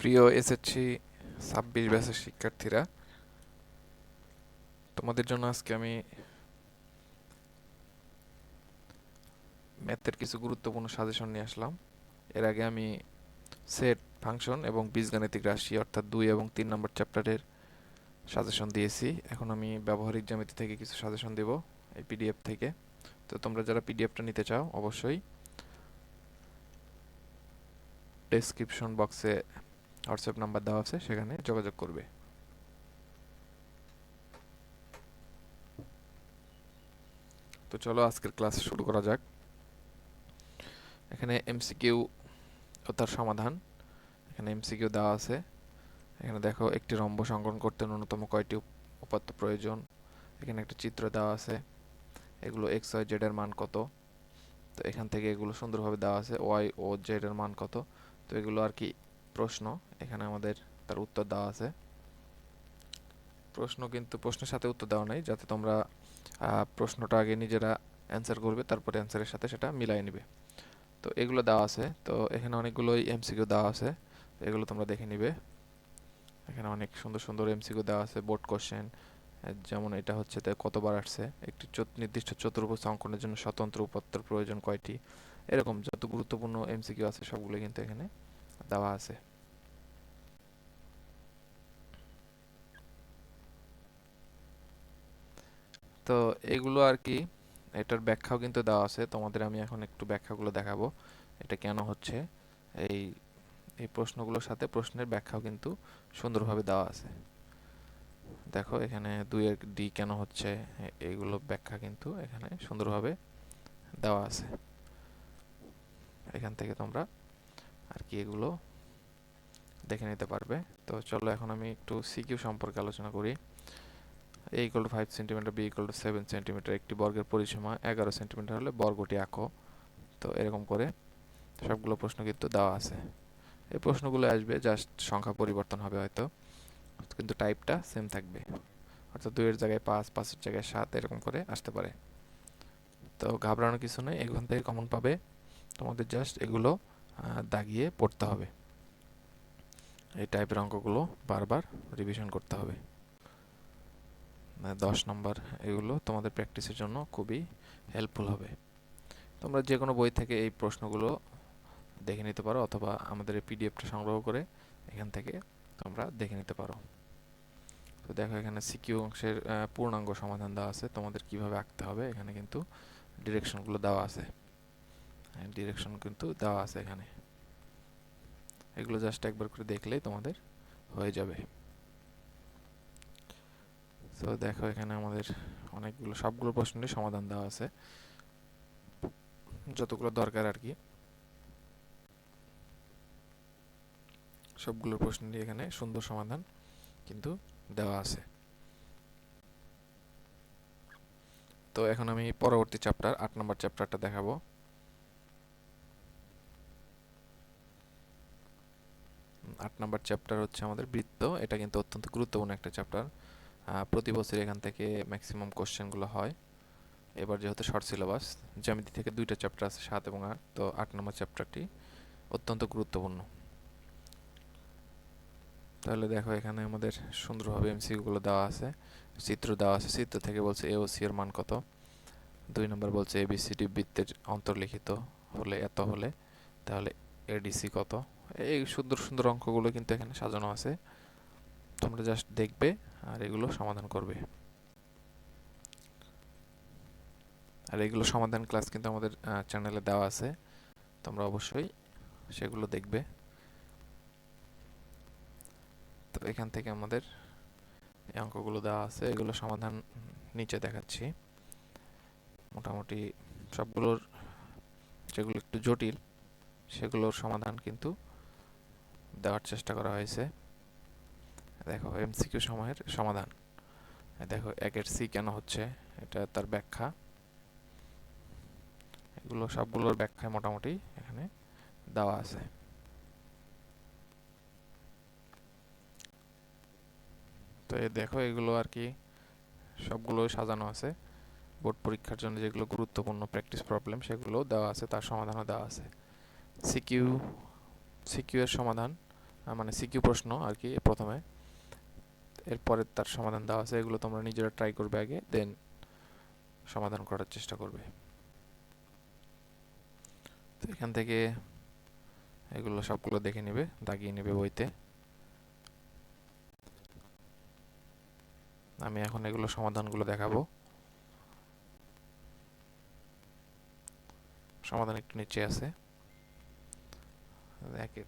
প্রিয় এসএসসি ছাব্বিশ ব্যাচের শিক্ষার্থীরা, তোমাদের জন্য আজকে আমি ম্যাথের কিছু গুরুত্বপূর্ণ সাজেশন নিয়ে আসলাম। এর আগে আমি সেট ফাংশন এবং বীজগাণিতিক রাশি অর্থাৎ দুই এবং তিন নম্বর চ্যাপ্টারের সাজেশন দিয়েছি। এখন আমি ব্যবহারিক জ্যামিতি থেকে কিছু সাজেশন দেব এই পিডিএফ থেকে। তো তোমরা যারা পিডিএফটা নিতে চাও, অবশ্যই ডেসক্রিপশন বক্সে হোয়াটসঅ্যাপ নাম্বার দেওয়া আছে, সেখানে যোগাযোগ করবে। তো চলো আজকের ক্লাস শুরু করা যাক। এখানে এমসিকিউ ও তার সমাধান। এখানে এমসিকিউ দেওয়া আছে। এখানে দেখো একটি রম্বস অঙ্কন করতে ন্যূনতম কয়টি উপাত্ত প্রয়োজন? এখানে একটা চিত্র দেওয়া আছে। এগুলো এক্স ওয়াই জেড এর মান কত? তো এখান থেকে এগুলো সুন্দরভাবে দেওয়া আছে। ওয়াই ও জেড এর মান কত? তো এগুলো আর কি প্রশ্ন, এখানে আমাদের তার উত্তর দেওয়া আছে। প্রশ্ন কিন্তু, প্রশ্নের সাথে উত্তর দেওয়া নাই, যাতে তোমরা প্রশ্নটা আগে নিজেরা অ্যান্সার করবে, তারপরে অ্যান্সারের সাথে সেটা মিলাই নেবে। তো এগুলো দেওয়া আছে। তো এখানে অনেকগুলোই এমসিকিউ দেওয়া আছে। এগুলো তোমরা দেখে নিবে। এখানে অনেক সুন্দর সুন্দর এমসিকিউ দেওয়া আছে বোর্ড কোশ্চেন যেমন এটা হচ্ছে কতবার আসছে, একটি নির্দিষ্ট চতুর্ভুজ অঙ্কনের জন্য স্বতন্ত্র উপাত্তর প্রয়োজন কয়টি, এরকম যত গুরুত্বপূর্ণ এমসিকিউ আছে সবগুলো কিন্তু এখানে দেওয়া আছে তো এগুলো আর কি, এটার ব্যাখ্যাও কিন্তু দেওয়া আছে, তোমাদের আমি এখন একটু ব্যাখ্যাগুলো দেখাবো, এটা কেন হচ্ছে, এই এই প্রশ্নগুলোর সাথে প্রশ্নের ব্যাখ্যাও কিন্তু সুন্দরভাবে দেওয়া আছে। দেখো, এখানে দুই এক ডি কেন হচ্ছে এইগুলো ব্যাখ্যা কিন্তু এখানে সুন্দরভাবে দেওয়া আছে। এখান থেকে তোমরা আর কি এগুলো দেখে নিতে পারবে। তো চলো এখন আমি একটু সিকিউ সম্পর্কে আলোচনা করি। A equal to five centimetre B equal to seven centimetre একটি বর্গের পরিসীমা, এগারো সেন্টিমিটার হলে বর্গটি আঁকো। তো এরকম করে সবগুলো প্রশ্ন কিন্তু দেওয়া আছে। এই প্রশ্নগুলো আসবে জাস্ট সংখ্যা পরিবর্তন হবে হয়তো। কিন্তু টাইপটা সেম থাকবে। অর্থাৎ দুইয়ের জায়গায় পাঁচ, পাঁচের জায়গায় সাত, এরকম করে আসতে পারে। তো ঘাবড়ানোর কিছু নেই, এখান থেকে কমন পাবে। তোমাদের জাস্ট এগুলো দাগিয়ে পড়তে হবে। এই টাইপের অঙ্কগুলো বারবার রিভিশন করতে হবে। দশ নম্বর, এগুলো তোমাদের প্র্যাকটিসের জন্য খুবই হেল্পফুল হবে। তোমরা যে কোনো বই থেকে এই প্রশ্নগুলো দেখে নিতে পারো অথবা আমাদের এই পিডিএফটা সংগ্রহ করে এখান থেকে তোমরা দেখে নিতে পারো। তো দেখো এখানে সিকিউ অংশের পূর্ণাঙ্গ সমাধান দেওয়া আছে। তোমাদের কীভাবে আঁকতে হবে এখানে কিন্তু ডিরেকশনগুলো দেওয়া আছে। ডিরেকশন কিন্তু দেওয়া আছে এখানে। এগুলো জাস্ট একবার করে দেখলেই তোমাদের হয়ে যাবে। তো দেখো এখানে আমাদের অনেকগুলো, সবগুলো প্রশ্নেরই সমাধান দেওয়া আছে। যতগুলো দরকার আর কি। সবগুলো প্রশ্নেরই এখানে সুন্দর সমাধান কিন্তু দেওয়া আছে। তো এখন আমি পরবর্তী চ্যাপ্টার আট নম্বর চ্যাপ্টারটা দেখাবো। আট নম্বর চ্যাপ্টার হচ্ছে আমাদের বৃত্ত। এটা কিন্তু অত্যন্ত গুরুত্বপূর্ণ একটা চ্যাপ্টার প্রতি বছর এখান থেকে ম্যাক্সিমাম কোশ্চেনগুলো হয়। এবার যেহেতু শর্ট সিলেবাস জ্যামিতি থেকে দুইটা চ্যাপ্টার আছে, সাত এবং আট, তো আট নম্বর চ্যাপ্টারটি অত্যন্ত গুরুত্বপূর্ণ। তাহলে দেখো এখানে আমাদের সুন্দরভাবে এমসিকিউগুলো দেওয়া আছে, চিত্র দেওয়া আছে। চিত্র থেকে বলছে এ ও সি এর মান কত? দুই নম্বর বলছে এবিসিডি বৃত্তের অন্তর্লিখিত হলে এত হলে, তাহলে এডিসি কত? এই সুন্দর সুন্দর অঙ্কগুলো কিন্তু এখানে সাজানো আছে। তোমরা জাস্ট দেখবে আর এগুলো সমাধান করবে। আর এগুলো সমাধান ক্লাস কিন্তু আমাদের চ্যানেলে দেওয়া আছে। তোমরা অবশ্যই সেগুলো দেখবে। তো এখান থেকে আমাদের এই অঙ্কগুলো দেওয়া আছে। এগুলো সমাধান নিচে দেখাচ্ছি। মোটামুটি সবগুলোর যেগুলো একটু জটিল, সেগুলোর সমাধান কিন্তু দেওয়ার চেষ্টা করা হয়েছে। দেখো এমসিকিউ সময়ের সমাধান। দেখো, একের সি কেন হচ্ছে? এটা তার ব্যাখ্যা। এগুলো সবগুলোর ব্যাখ্যায় মোটামুটি এখানে দেওয়া আছে। তো এই দেখো, এগুলো আর কি সবগুলো সাজানো আছে। বোর্ড পরীক্ষার জন্য যেগুলো গুরুত্বপূর্ণ প্র্যাকটিস প্রবলেম সেগুলো দেওয়া আছে, তার সমাধানও দেওয়া আছে। সিকিউ সিকিউ সমাধান মানে সিকিউ প্রশ্ন আর কি প্রথমে। এরপরে তার সমাধান দেওয়া আছে, এগুলো তোমরা নিজেরা ট্রাই করবে আগে দেন সমাধান করার চেষ্টা করবে। তো এখান থেকে এগুলো সবগুলো দেখে নেবে, দাগিয়ে নেবে বইতে। আমি এখন এগুলো সমাধানগুলো দেখাবো। সমাধান একটু নিচে আছে। একের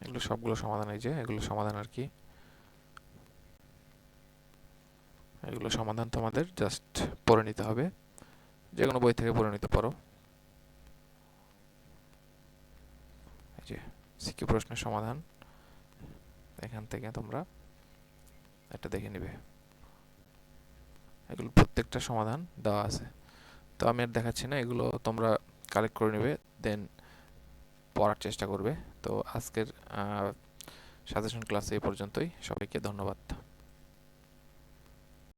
এগুলো সবগুলো সমাধান এগুলো সমাধান আর কি। এগুলো সমাধান তোমাদের জাস্ট পড়ে নিতে হবে। যে কোনো বই থেকে পড়ে নিতে পারো। এই যে প্রশ্নের সমাধান। এখান থেকে তোমরা এটা দেখে নিবে। এগুলো প্রত্যেকটা সমাধান দেওয়া আছে। তো আমি আর দেখাচ্ছি না, এগুলো তোমরা কালেক্ট করে নেবে দেন পড়ার চেষ্টা করবে। তো আজকের সাজেশন ক্লাসে এই পর্যন্তই, সবাইকে ধন্যবাদ।